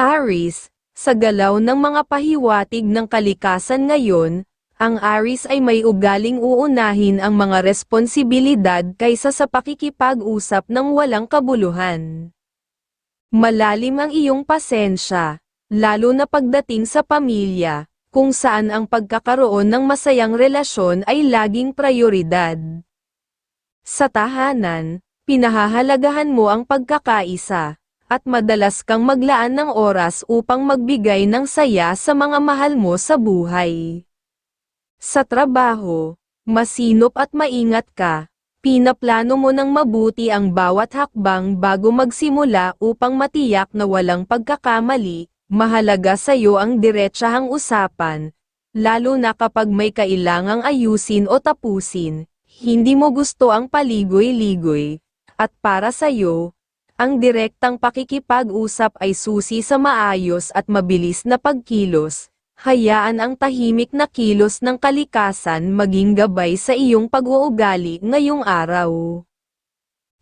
Aris, sa galaw ng mga pahiwatig ng kalikasan ngayon, ang Aris ay may ugaling uunahin ang mga responsibilidad kaysa sa pakikipag-usap ng walang kabuluhan. Malalim ang iyong pasensya, lalo na pagdating sa pamilya, kung saan ang pagkakaroon ng masayang relasyon ay laging prioridad. Sa tahanan, pinahahalagahan mo ang pagkakaisa, at madalas kang maglaan ng oras upang magbigay ng saya sa mga mahal mo sa buhay. Sa trabaho, masinop at maingat ka, pinaplano mo ng mabuti ang bawat hakbang bago magsimula upang matiyak na walang pagkakamali, mahalaga sa iyo ang diretsahang usapan, lalo na kapag may kailangang ayusin o tapusin, hindi mo gusto ang paligoy-ligoy, at para sa iyo, ang direktang pakikipag-usap ay susi sa maayos at mabilis na pagkilos, hayaan ang tahimik na kilos ng kalikasan maging gabay sa iyong pag-uugali ngayong araw.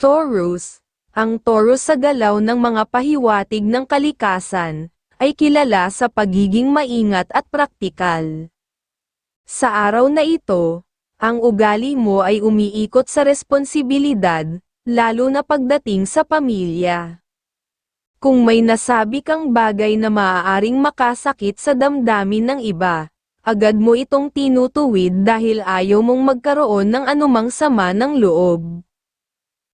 Taurus, ang Taurus sa galaw ng mga pahiwatig ng kalikasan, ay kilala sa pagiging maingat at praktikal. Sa araw na ito, ang ugali mo ay umiikot sa responsibilidad, lalo na pagdating sa pamilya. Kung may nasabi kang bagay na maaaring makasakit sa damdamin ng iba, agad mo itong tinutuwid dahil ayaw mong magkaroon ng anumang sama ng loob.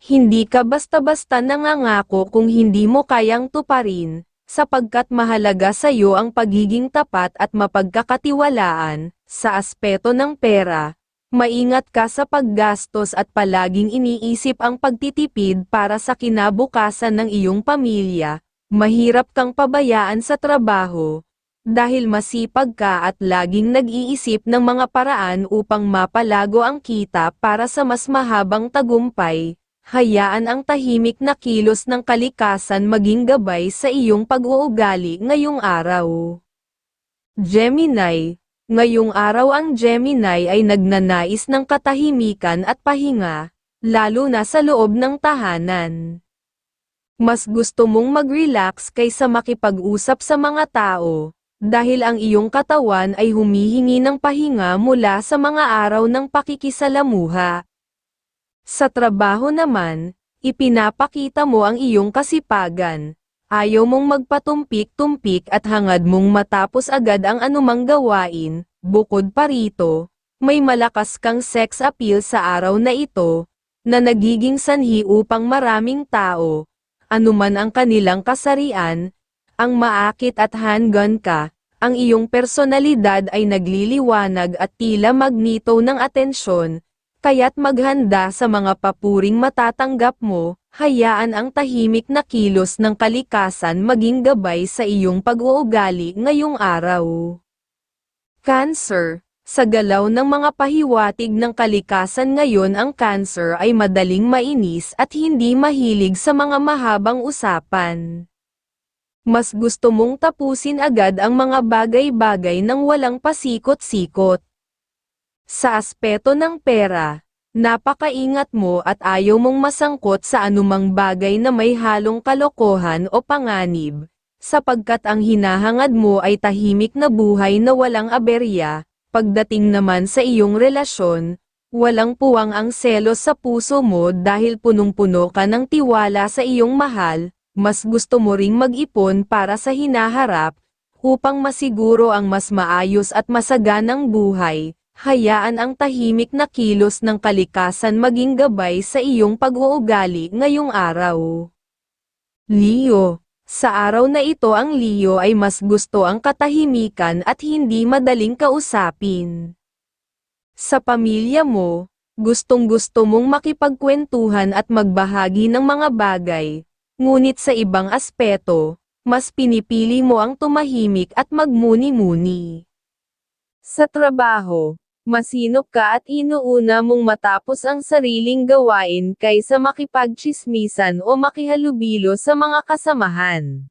Hindi ka basta-basta nangangako kung hindi mo kayang tuparin, sapagkat mahalaga sa iyo ang pagiging tapat at mapagkakatiwalaan, sa aspeto ng pera, Maingat ka sa paggastos at palaging iniisip ang pagtitipid para sa kinabukasan ng iyong pamilya. Mahirap kang pabayaan sa trabaho, dahil masipag ka at laging nag-iisip ng mga paraan upang mapalago ang kita para sa mas mahabang tagumpay. Hayaan ang tahimik na kilos ng kalikasan maging gabay sa iyong pag-uugali ngayong araw. Gemini, Ngayong araw ang Gemini ay nagnanais ng katahimikan at pahinga, lalo na sa loob ng tahanan. Mas gusto mong mag-relax kaysa makipag-usap sa mga tao, dahil ang iyong katawan ay humihingi ng pahinga mula sa mga araw ng pakikisalamuha. Sa trabaho naman, ipinapakita mo ang iyong kasipagan, Ayaw mong magpatumpik-tumpik at hangad mong matapos agad ang anumang gawain, bukod pa rito, may malakas kang sex appeal sa araw na ito, na nagiging sanhi upang maraming tao, anuman ang kanilang kasarian, ang maakit at handgun ka, ang iyong personalidad ay nagliliwanag at tila magnito ng atensyon, kaya't maghanda sa mga papuring matatanggap mo, hayaan ang tahimik na kilos ng kalikasan maging gabay sa iyong pag-uugali ngayong araw. Cancer Sa galaw ng mga pahiwatig ng kalikasan ngayon ang cancer ay madaling mainis at hindi mahilig sa mga mahabang usapan. Mas gusto mong tapusin agad ang mga bagay-bagay ng walang pasikot-sikot. Sa aspeto ng pera, Napakaingat mo at ayaw mong masangkot sa anumang bagay na may halong kalokohan o panganib, sapagkat ang hinahangad mo ay tahimik na buhay na walang aberya, pagdating naman sa iyong relasyon, walang puwang ang selos sa puso mo dahil punong-puno ka ng tiwala sa iyong mahal, mas gusto mo ring mag-ipon para sa hinaharap, upang masiguro ang mas maayos at masaganang buhay, hayaan ang tahimik na kilos ng kalikasan maging gabay sa iyong pag-uugali ngayong araw. Leo Sa araw na ito ang Leo ay mas gusto ang katahimikan at hindi madaling kausapin. Sa pamilya mo, gustong-gusto mong makipagkwentuhan at magbahagi ng mga bagay, ngunit sa ibang aspeto, mas pinipili mo ang tumahimik at magmuni-muni. Sa trabaho, Masinop ka at inuuna mong matapos ang sariling gawain kaysa makipagchismisan o makihalubilo sa mga kasamahan.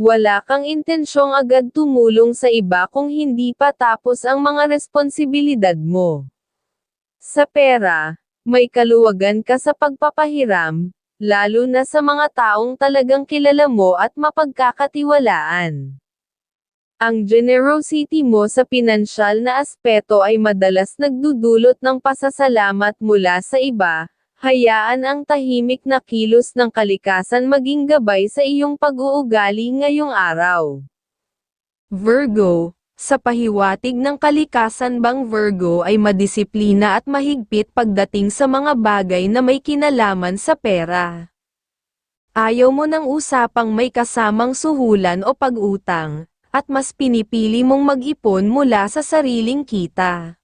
Wala kang intensyong agad tumulong sa iba kung hindi pa tapos ang mga responsibilidad mo. Sa pera, may kaluwagan ka sa pagpapahiram, lalo na sa mga taong talagang kilala mo at mapagkakatiwalaan. Ang generosity mo sa pinansyal na aspeto ay madalas nagdudulot ng pasasalamat mula sa iba, hayaan ang tahimik na kilos ng kalikasan maging gabay sa iyong pag-uugali ngayong araw. Virgo, sa pahiwatig ng kalikasan bang Virgo ay madisiplina at mahigpit pagdating sa mga bagay na may kinalaman sa pera. Ayaw mo ng usapang may kasamang suhulan o pag-utang, at mas pinipili mong mag-ipon mula sa sariling kita.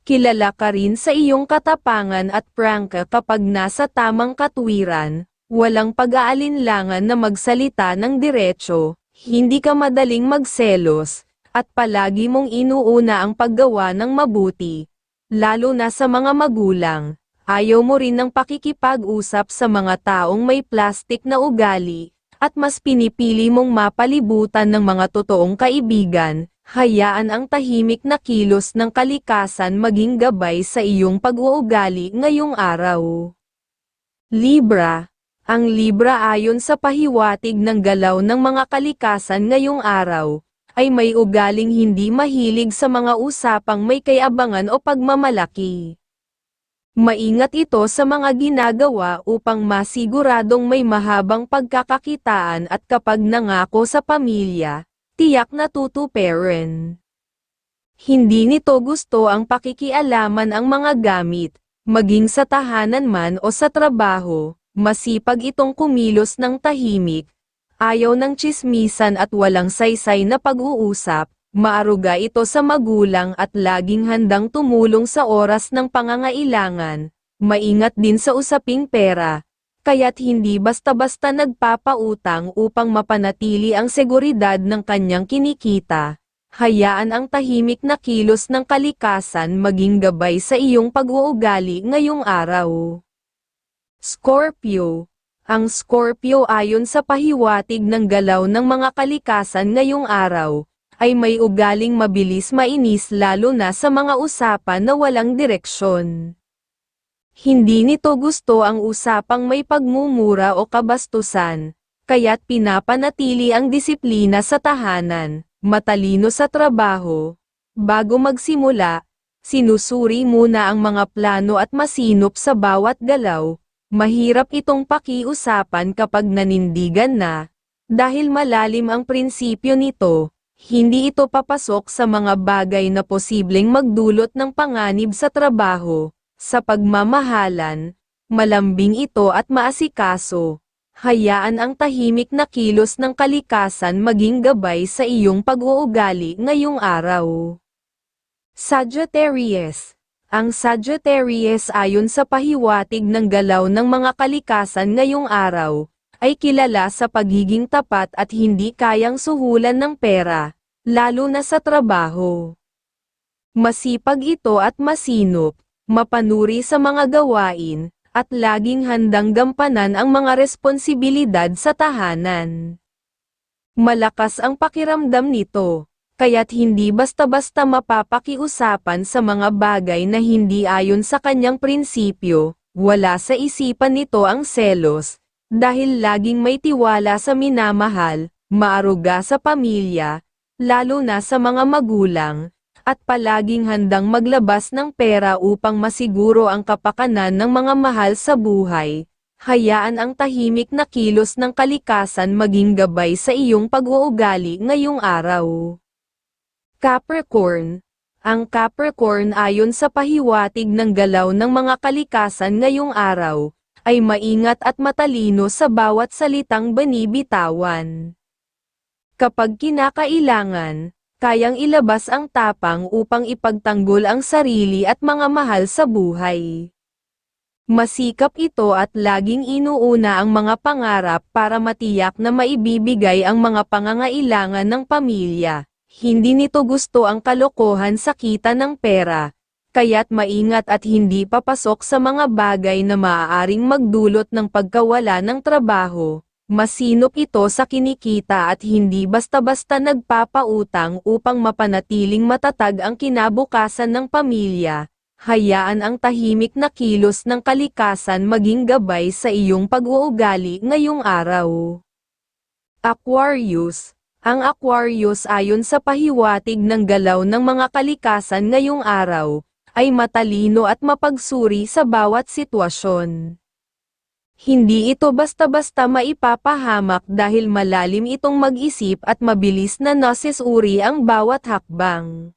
Kilala ka rin sa iyong katapangan at prangka kapag nasa tamang katwiran, walang pag-aalinlangan na magsalita ng diretsyo, hindi ka madaling magselos, at palagi mong inuuna ang paggawa ng mabuti, lalo na sa mga magulang. Ayaw mo rin ng pakikipag-usap sa mga taong may plastik na ugali, at mas pinipili mong mapalibutan ng mga totoong kaibigan, hayaan ang tahimik na kilos ng kalikasan maging gabay sa iyong pag-uugali ngayong araw. Libra Ang Libra ayon sa pahiwatig ng galaw ng mga kalikasan ngayong araw, ay may ugaling hindi mahilig sa mga usapang may kayabangan o pagmamalaki. Maingat ito sa mga ginagawa upang masiguradong may mahabang pagkakakitaan at kapag nangako sa pamilya, tiyak na tutuperin. Hindi nito gusto ang pakikialaman ang mga gamit, maging sa tahanan man o sa trabaho, masipag itong kumilos ng tahimik, ayaw ng chismisan at walang saysay na pag-uusap, Maaruga ito sa magulang at laging handang tumulong sa oras ng pangangailangan, maingat din sa usaping pera, kaya't hindi basta-basta nagpapautang upang mapanatili ang seguridad ng kanyang kinikita. Hayaan ang tahimik na kilos ng kalikasan maging gabay sa iyong pag-uugali ngayong araw. Scorpio Ang Scorpio ayon sa pahiwatig ng galaw ng mga kalikasan ngayong araw, ay may ugaling mabilis mainis lalo na sa mga usapan na walang direksyon. Hindi nito gusto ang usapang may pagmumura o kabastusan, kaya't pinapanatili ang disiplina sa tahanan, matalino sa trabaho. Bago magsimula, sinusuri muna ang mga plano at masinop sa bawat galaw, mahirap itong pakiusapan kapag nanindigan na, dahil malalim ang prinsipyo nito, hindi ito papasok sa mga bagay na posibleng magdulot ng panganib sa trabaho, sa pagmamahalan, malambing ito at maasikaso. Hayaan ang tahimik na kilos ng kalikasan maging gabay sa iyong pag-uugali ngayong araw. Sagittarius Ang Sagittarius ayon sa pahiwatig ng galaw ng mga kalikasan ngayong araw, ay kilala sa pagiging tapat at hindi kayang suhulan ng pera, lalo na sa trabaho. Masipag ito at masinop, mapanuri sa mga gawain, at laging handang gampanan ang mga responsibilidad sa tahanan. Malakas ang pakiramdam nito, kaya't hindi basta-basta mapapakiusapan sa mga bagay na hindi ayon sa kanyang prinsipyo, wala sa isipan nito ang selos, dahil laging may tiwala sa minamahal, maaruga sa pamilya, lalo na sa mga magulang, at palaging handang maglabas ng pera upang masiguro ang kapakanan ng mga mahal sa buhay. Hayaan ang tahimik na kilos ng kalikasan maging gabay sa iyong pag-uugali ngayong araw. Capricorn Ang Capricorn ayon sa pahiwatig ng galaw ng mga kalikasan ngayong araw, ay maingat at matalino sa bawat salitang banibitawan. Kapag kinakailangan, kayang ilabas ang tapang upang ipagtanggol ang sarili at mga mahal sa buhay. Masikap ito at laging inuuna ang mga pangarap para matiyak na maibibigay ang mga pangangailangan ng pamilya. Hindi nito gusto ang kalokohan sa kita ng pera, kaya't maingat at hindi papasok sa mga bagay na maaaring magdulot ng pagkawala ng trabaho. Masinop ito sa kinikita at hindi basta-basta nagpapautang upang mapanatiling matatag ang kinabukasan ng pamilya. hayaan ang tahimik na kilos ng kalikasan maging gabay sa iyong pag-uugali ngayong araw. Aquarius Ang Aquarius ayon sa pahiwatig ng galaw ng mga kalikasan ngayong araw, ay matalino at mapagsuri sa bawat sitwasyon. Hindi ito basta-basta maipapahamak dahil malalim itong mag-isip at mabilis na nasisuri ang bawat hakbang.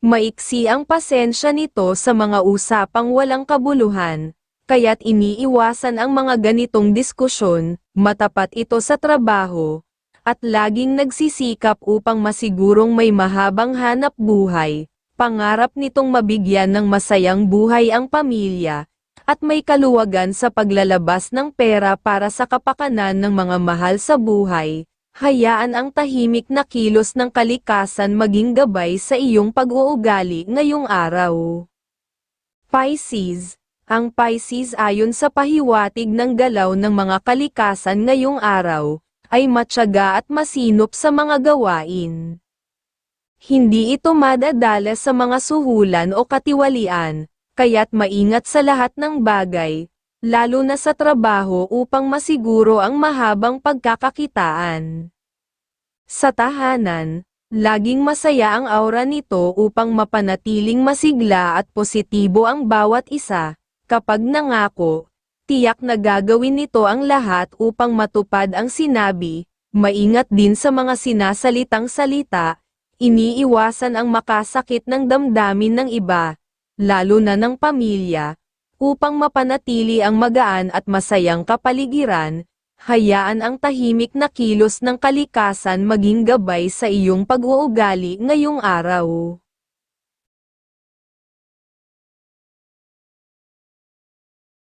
Maiksi ang pasensya nito sa mga usapang walang kabuluhan, kaya't iniiwasan ang mga ganitong diskusyon, matapat ito sa trabaho, at laging nagsisikap upang masigurong may mahabang hanap buhay, pangarap nitong mabigyan ng masayang buhay ang pamilya, at may kaluwagan sa paglalabas ng pera para sa kapakanan ng mga mahal sa buhay, hayaan ang tahimik na kilos ng kalikasan maging gabay sa iyong pag-uugali ngayong araw. Pisces Ang Pisces ayon sa pahiwatig ng galaw ng mga kalikasan ngayong araw, ay matyaga at masinop sa mga gawain. Hindi ito madadala sa mga suhulan o katiwalian, kaya't maingat sa lahat ng bagay, lalo na sa trabaho upang masiguro ang mahabang pagkakakitaan. Sa tahanan, laging masaya ang aura nito upang mapanatiling masigla at positibo ang bawat isa, kapag nangako, tiyak na gagawin nito ang lahat upang matupad ang sinabi, maingat din sa mga sinasalitang salita, iniiwasan ang makasakit ng damdamin ng iba, lalo na ng pamilya, upang mapanatili ang magaan at masayang kapaligiran, hayaan ang tahimik na kilos ng kalikasan maging gabay sa iyong pag-uugali ngayong araw.